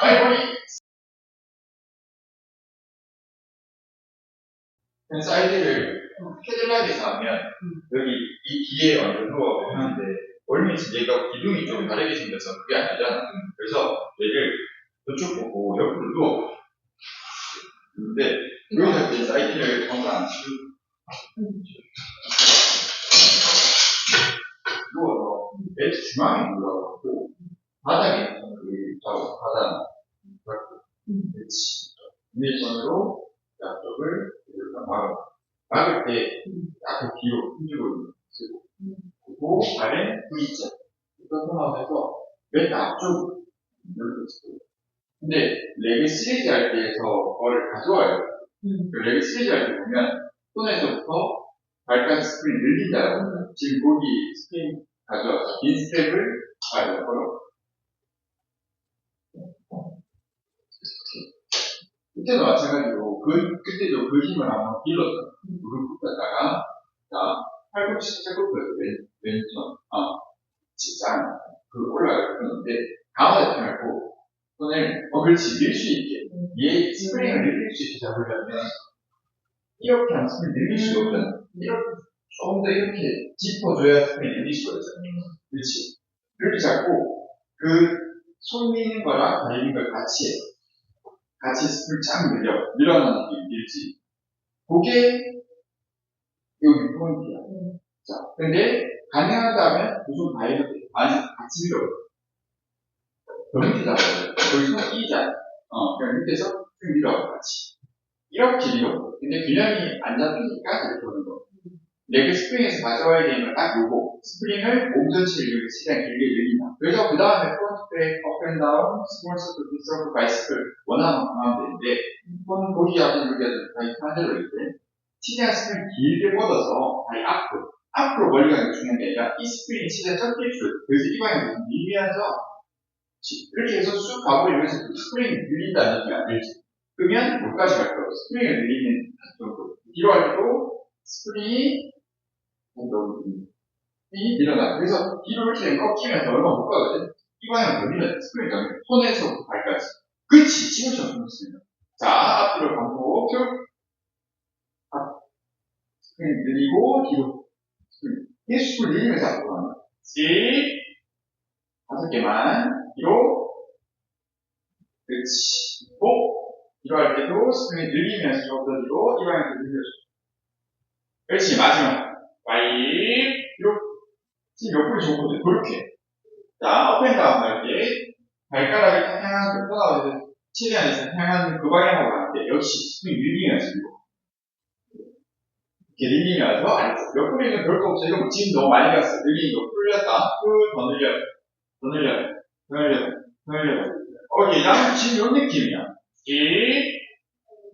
빨리. 사이드를 헤드라인에서 하면 여기 이 뒤에 완전 누워 하는데 얼미지 얘가 기둥이 좀 다르게 생겨서 그게 안 되잖아. 그래서 얘를 저쪽 보고 옆으로 누워. 근데 여기서 이제 사이드를 항상 쭉 누워서 벤치 중앙에 누워갖고 바닥에 바닥 잡고 그렇지. 손으로 양쪽을 이렇게 막아. 막을 때 약간 뒤로 힘주고 쓰고 그리고 발에 V자 이거 손하면서 왼 앞쪽 이렇게 쓰고 근데 레그 시리즈 할 때에서 그거를 가져와요. 그 레그 시리즈 할 때 보면 손에서부터 발까지 스프링 늘린다고 지금 거기 스프링 가져와서 빈 스텝을 가져와요. 그때도 마찬가지로 그 그때도 그 힘을 한번 빌렸어. 무릎 꿇다가 자 팔꿈치 팔꿈치에서 왼 왼손 아 직장 그 올라갈 건데 가운데 말고 손을 어 그렇지 밀 수 있게 얘 스프링을 늘릴 수 있게 잡으려면 이렇게 하면 스프링 늘릴 수가 없잖아. 이렇게 조금 더 이렇게 짚어줘야 스프링 늘릴 수가 있잖아. 그렇지. 이렇게 잡고 그 손 미는 거랑 다리는 걸 같이 해. 같이 스프링 쫙 늘려. 밀어넣는 게 밀지. 그게 여기 포인트야. 자, 근데 가능하다면 무슨 바이로 돼. 아니, 같이 밀어. 돼. 거기 손 끼자. 어, 그냥 밑에서 쭉 밀어, 같이. 이렇게 밀어. 근데 균형이 안 잡히니까 이렇게 오는 거. 레그 스프링에서 가져와야 되는 건딱 요거. 스프링을 몸 전체를 이렇게 최대한 길게 늘린다. 그래서 그 다음에 프론트 백, 업앤 다운, 스몰 서클, 빅 서클, 바이스클 원하는 하면 되는데, 손 거기 하든 여기 하든 다이 반대로 이렇게 최대한 스프링 길게 뻗어서 다리 앞으로 앞으로 멀리 가는 게 중요한 게 아니라 이 스프링이 최대한 적게 줄 그래서 이 밀면서 지- 이렇게 해서 쑥 가버리면서 그 스프링이 늘린다는 안 들지 그러면 여기까지 갈 거예요 스프링을 늘리는 정도 뒤로 할 때도 스프링이 이 일어나. 그래서 뒤로 이렇게 꺾이면서 얼마 못 가거든. 이 밀면 스프링이 가면 손에서 발까지. 그치 지금처럼 보겠습니다. 자 앞뒤로 반복 쭉. 스프링 늘리고 뒤로. 스프링 계속 늘리면서 앞으로 가는. 씩 다섯 개만 뒤로. 그렇지 고 뒤로 할 때도 스프링 늘리면서 조금 더 뒤로 이 방향으로 늘려줘. 그렇지 마지막 와이 뒤로 지금 옆구리 좋거든 그렇게. 자 업앤다운 할때 발가락을 딱 향한 그 떠나오는 최대한 이상 향한 그 방향으로 가는데 역시 스프링 늘리면서 뒤로 이렇게 늘리면서 아래쪽 옆구리는 별거 없어 이거 뭐 지금 너무 많이 갔어. 늘리는 거. 풀렸다. 쭉더 늘려. 더 늘려. 더 늘려. 더 늘려. 오케이. 나 지금 이런 느낌이야. 이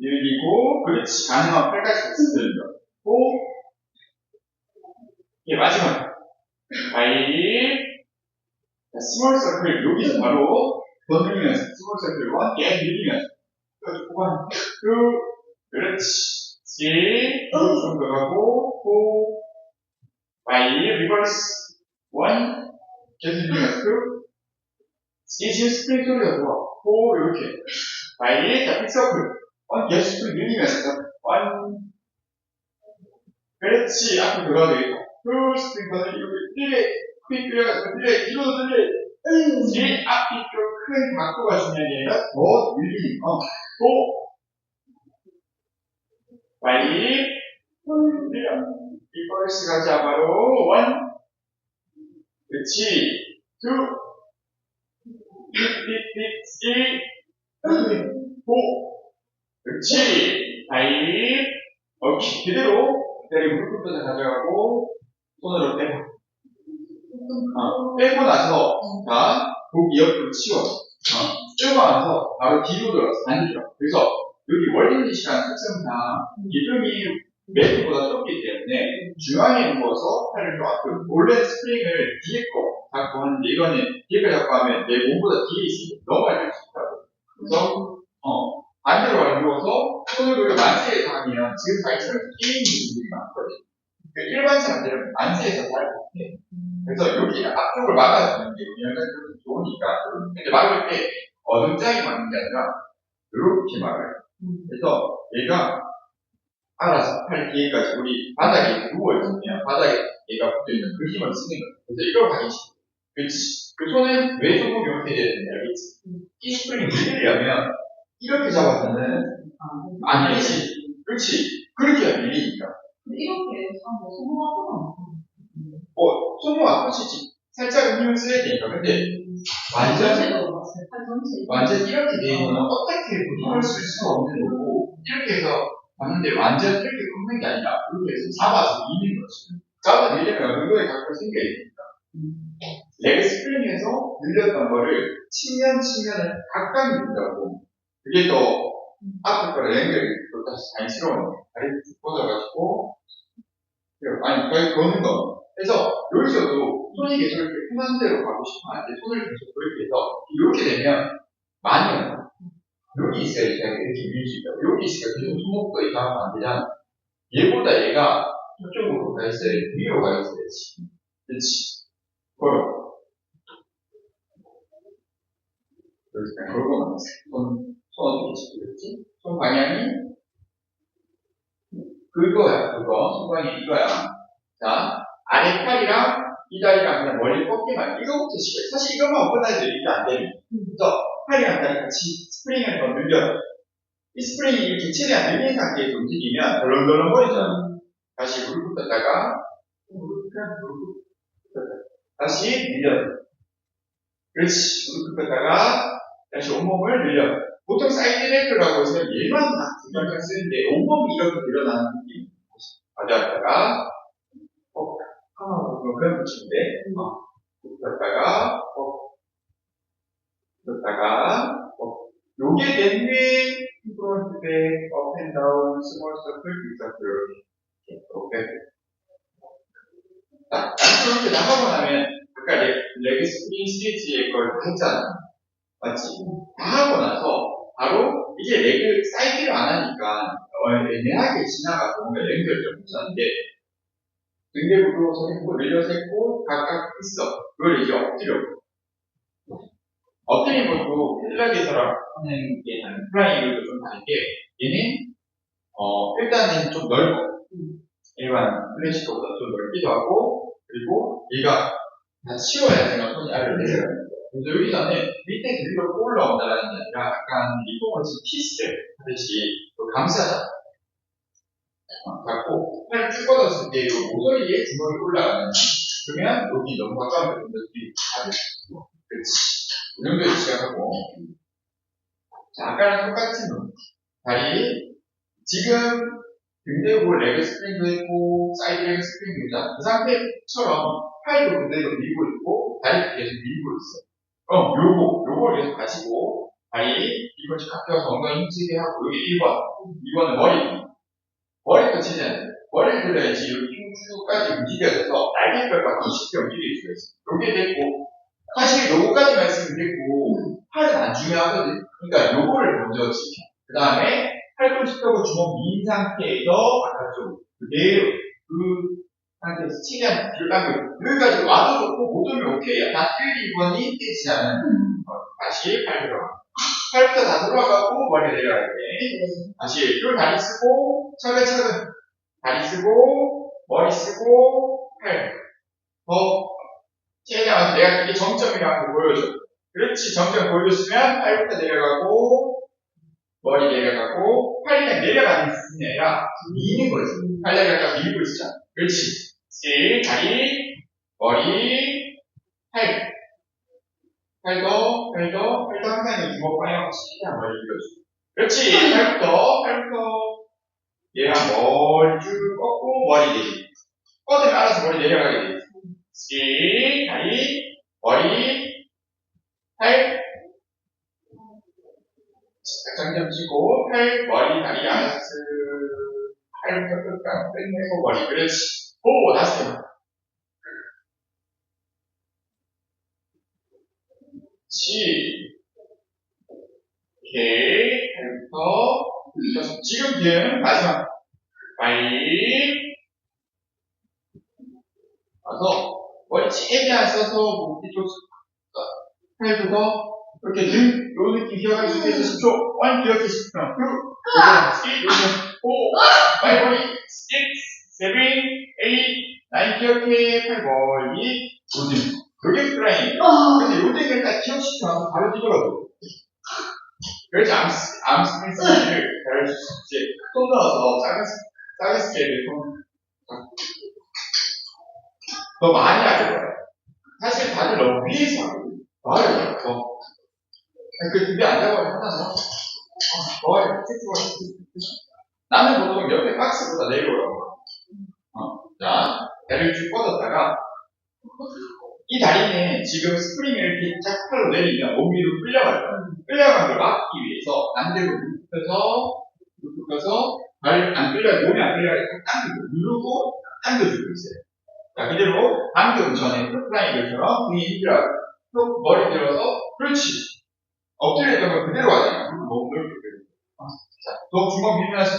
늘리고 그렇지. 가능한 팔까지 같이 늘려. 고 이게 마지막 자, 스몰 서클 여기서 바로 더 늘리면서 스몰 서클 원 계속 늘리면서 그 후반 쭉 그렇지 지, 좀 들어가고, 호, Y, 리버스, 원, 계속 밀면서 쭉. 이 지금 스프링 소리가 좋아. 호, 이렇게. Y, 자, 픽서클. 원, 계속 밀리면서, 원. 그렇지, 앞으로 들어가도 늘리고, 늘려, 크게 끌려가지고, 늘려, 뒤로 늘려. 지, 앞뒤 좀큰 각도가 중요한 게 아니라, 더 거. 호, 빨리 늘려. 리버스가 잡아로 원 그렇지 투 빅빅빅 오. 그렇지 파이 오케이 그대로 다리 무릎 꿇어서 가져가고 손으로 빼고. 어, 빼고 나서 자 고기 옆으로 치워. 어, 빼고 나서 바로 뒤로 돌아서 반대로 그래서 여기 월딩리시라는 특성상 기둥이 매트보다 좁기 때문에 중앙에 누워서 팔을 놔두고 원래 스프링을 뒤에 거 잡고 하는데 이거는 뒤에 거 잡고 하면 내 몸보다 뒤에 있으면 넘어갈 수 있다고. 그래서 어 반대로 누워서 손을 만세에서 하면 지금 발처럼 끼는 분들이 많거든 그 일반 사람들은 만세에서 잘 못해 그래서 여기 앞쪽을 막아주는 게 운영자들은 좋으니까. 근데 막을 때 어느 짝이 막는 게 아니라 이렇게 막아요. 음. 그래서 얘가 알아서 팔 기회까지 우리 바닥에 누워있으면 바닥에 얘가 붙어있는 그 힘을 쓰는 거예요. 그래서 이걸 싫어. 그렇지. 그 손은 왜 조금 이렇게 돼야 되는지 알겠지? 이 스프링 밀리려면 이렇게 잡아서는 아, 안 되지. 그렇지. 그렇게 밀리니까. 이렇게 하면 소모가 어, 손목 아프시지. 살짝 힘을 써야 되니까. 근데 완전, 완전 이렇게 건 어떻게 힘을 쓸 수가 없는 거고, 이렇게 해서 봤는데 완전 이렇게 꺾는 게 아니라, 이렇게 해서 잡아서 미는 거지. 잡아 밀려면 의도에 갖고 생겨야 되니까. 레그 스프링에서 늘렸던 거를 측면 측면을 각각 밀다고 그게 더 앞에 거랑 연결이 또 다시 자연스러운 다리 쭉 뻗어가지고 아니 거기 거는 거. 그래서 여기서도 손이 계속 이렇게 편한 대로 가고 싶으면 안 돼. 손을 계속 그렇게 해서 이렇게 되면 많이 올라 여기 있어야 이렇게 밀 수 있다 여기 있으니까 계속 손목도 이렇게 하면 안 되잖아. 얘보다 얘가 저쪽으로 가 있어야 돼. 위로 가 있어야지 그렇지? 걸어 그냥 걸고 손, 손 어떻게 지키겠지? 손 방향이 그거야, 그거. 손 방향이 이거야. 자, 아래 팔이랑 이 다리랑 그냥 멀리 꺾기만. 이거부터 시켜요. 사실 이것만 끝나야 돼. 이게 안 되면. 그래서 팔이랑 다리 같이 스프링을 더 늘려. 이 스프링이 이렇게 최대한 늘린 상태에서 움직이면 덜렁덜렁 거리잖아. 다시 무릎 꿇었다가 무릎 꿇었다가 다시 늘려. 그렇지. 무릎 꿇었다가 다시 온몸을 늘려. 보통 사이드 레그라고 해서 막 중간에 쓰는데 온몸이 이렇게 늘어나는 느낌. 가져왔다가 어, 아, 그런 붙이는데 어, 붙였다가 어, 붙였다가 어, 요게 된 뒤에 프론트 백, 업 앤 다운, 스몰 서클, 빅 서클 이렇게 오케이. 자, 이렇게 나가고 나면 아까 레, 레그 스프링 시리즈의 걸다 했잖아. 맞지? 다 하고 나서 바로 이게 레그 사이드를 안 하니까 어, 애매하게 지나가서 뭔가 연결을 좀 못하는데 등대부로 서리고 늘려서 했고 각각 있어. 그걸 이제 엎드려. 엎드린 것도 필라테스랑 하는 게 다른 플라잉으로 좀 다른 게 얘는 어 일단은 좀 넓어. 일반 플래시보다 좀 넓기도 하고 그리고 얘가 다 치워야 제가 손이 아래로 내려가는 거예요. 그래서 여기서는 밑에 그대로 올라온다는 게 아니라 약간 지금 피스를 하듯이 또 감싸자. 어, 갖고 팔을 쭉 뻗었을 때이 모서리에 주먹이 올라가는 그러면 여기 너무 가까운 뒤로 가야 그렇지. 이 정도 시작하고 자 아까랑 똑같은 놈. 다리 지금 등대고 레그 스프링도 했고 사이드 레그 스프링도 있잖아. 그 상태처럼 팔도 그대로 밀고 있고 다리도 계속 밀고 있어. 어, 요거, 요걸 계속 가지고, 다리, 이번 각혀서 엉덩이 힘쓰게 하고, 여기 1번. 2번은 머리. 머리도 치잖아요. 머리를 들어야지, 여기 흉추까지 움직여져서, 날개뼈가 더 쉽게 움직일 수가 있어. 요게 됐고, 사실 요거까지만 쓰면 됐고, 팔은 안 중요하거든. 그러니까 요거를 먼저 지켜. 그 다음에, 팔꿈치 펴고 주먹 민 상태에서, 바깥쪽 그대로, 그 상태에서 뒤로 당겨. 여기까지 와도 좋고 못 오면 오케이. 다 1, 2번이 깨지지 않은. 어, 다시 팔 들어가. 팔부터 다 돌아가고 머리 내려가야 돼. 다시 요 다리 쓰고 차근차근 다리 쓰고 머리 쓰고 팔. 더 최대한 내가 이게 정점이라고 보여줘. 그렇지 정점 보여줬으면 팔부터 내려가고 머리 내려가고 팔이 그냥 내려가는 수준이 아니라 미는 거지. 팔 내려가다 밀고 있잖아. 그렇지. 실, 다리, 머리, 팔. 팔도, 팔도, 팔도 항상 이 주먹 방향으로 최대한 머리 밀어줘. 그렇지. 팔부터, 팔부터. 얘랑 머리 쭉 꺾고 머리 내리. 뻗으면 알아서 머리 내려가게 돼. 실, 다리, 머리, 팔. 장점 치고, 팔, 머리, 다리, 알아서 팔부터 끝까지 끝내고 머리. 그렇지. 오, 다시 해. 치. 오케이. 팔부터. 지금 등 마지막. 빨리. 와서 머리 최대한 써서 목뒤 쪽팔 줘서 이렇게 등, 요 느낌 수 있어서 10초. 원 기억해 10초. 2, 3, 4, 5, 5, 6, 7, 8, 9 기억해. 팔 멀리. 요즘. 요게 프라임. 아, 그래서 요 등을 딱 기억시켜서 바로 뛰더라고. 그래서 암스, 암스트링스를 잘할 수 있지. 손 넣어서 작은, 스- 작은 스케일을 좀, 더 많이 하죠. 사실 다들 너무 위에서 하거든요. 더 하려고 더. 그 준비 안 되고 하나 더. 더 해. 나는 보통 옆에 박스보다 내려오라고. 어. 자, 다리를 쭉 뻗었다가, 이 다리는 지금 스프링을 이렇게 쫙 팔로 내리면 몸 위로 끌려가요. 끌려가는 걸 막기 위해서 반대로 눕혀서, 눕혀서, 발을 안 끌려, 몸이 안 끌려가게 딱 당기고, 누르고, 당겨주고 있어요. 자, 그대로 당겨오기 전에 플라이들처럼 등이 힘들어요. 또 머리 들어서, 그렇지. 엎드려 있던 걸 그대로. 너무 넓게 끌려. 자, 또 주먹 밀면서,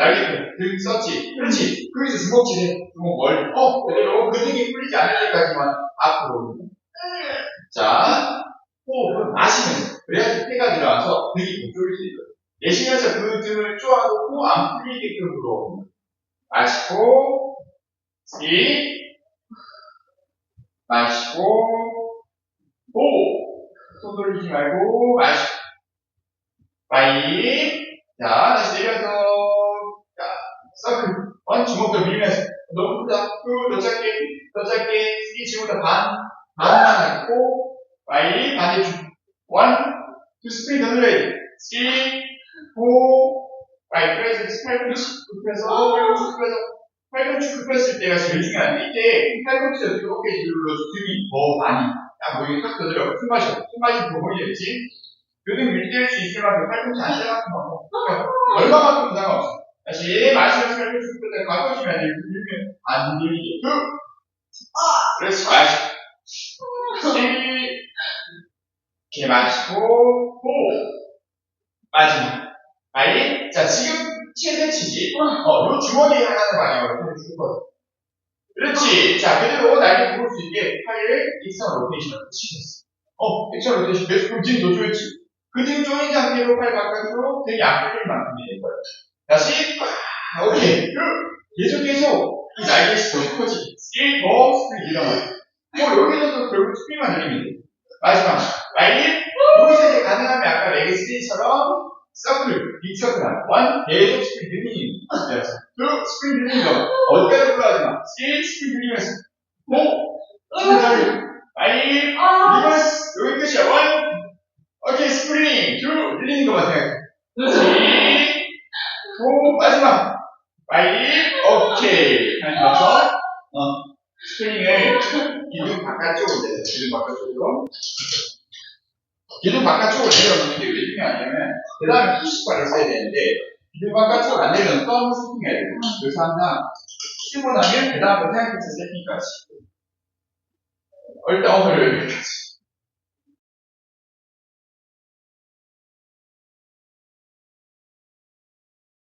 날개 등 썼지. 그렇지. 거기서 주먹질해. 주먹 멀리. 어, 그대로 그 등이 풀리지 않을 때까지만 앞으로. 자, 호흡은 마시면서. 그래야지 폐가 들어와서 등이 더 쫄릴 수. 내쉬면서 그 등을 쪼아놓고 안 풀리게끔 불어. 마시고, 이, 마시고, 호. 손 돌리지 말고, 마시고. 파이. 자, 100, C, 4, right? 그래서 18분씩 굽혀서, 어. 8분씩 굽혀서, 8분씩 굽혔을 때가 제일 중요한데, 이게 8분씩 이렇게 이룰로 수준이 더 많이, 뭐 딱 보이게 딱 되더라고요. 술 마셔. 술 마신 부분이 됐지. 요즘 밀될 수 있을 만큼 8분씩 안 생각한 거. 얼마만큼 상관없어. 다시, 마시면서 8분씩 굽혔다 가보시면 안 돼. 밀면 안 밀리게끔. 그래서 마셔. 이렇게 마시고, 호! 마지막. 아이, 자, 지금 최대치지. 어, 요 주머니에 하나는 방향으로 줄 거야. 그렇지. 자, 그대로 날개 부을 수 있게 팔을 익선 로테이션으로 치겠어. 어, 익선 로테이션. 계속 그럼 지금 더 조였지. 그등 조인 상태로 팔 바깥으로 안 풀릴 만큼이 된 거야. 다시, 아, 오케이. 끝. 계속 계속 이 날개시 더 커지. 스킬 더 스프링 이런 거. 뭐, 여기서도 결국 스프링만 늘리면 돼. 마지막. 라인. 여기서 이제 가능하면 아까 레그 스테이처럼 서클, 빅서클 하나. 원, 계속 스프링 늘리는 거. 그 늘리는 거. 어디까지 올라가지 마. 스킬 스프링 늘리면서. 뭐? 라인. 아, 리버스. 여기 끝이야. 원. 오케이, 스프링. 투. 늘리는 거만 생각해. 오, 마지막. 라인. 오케이. 맞춰. 어. 스프링을 기둥 바깥쪽으로 내서 기둥 바깥쪽으로. 기둥 바깥쪽으로 내려놓는 게 왜 중요하냐면, 그 다음에 푸시바를 써야 되는데, 기둥 바깥쪽으로 안 내려놓으면 덤 세팅해야 돼요. 그래서 항상 치고 나면, 그 다음부터 생각해서 세팅까지. 일단 오늘 여기까지.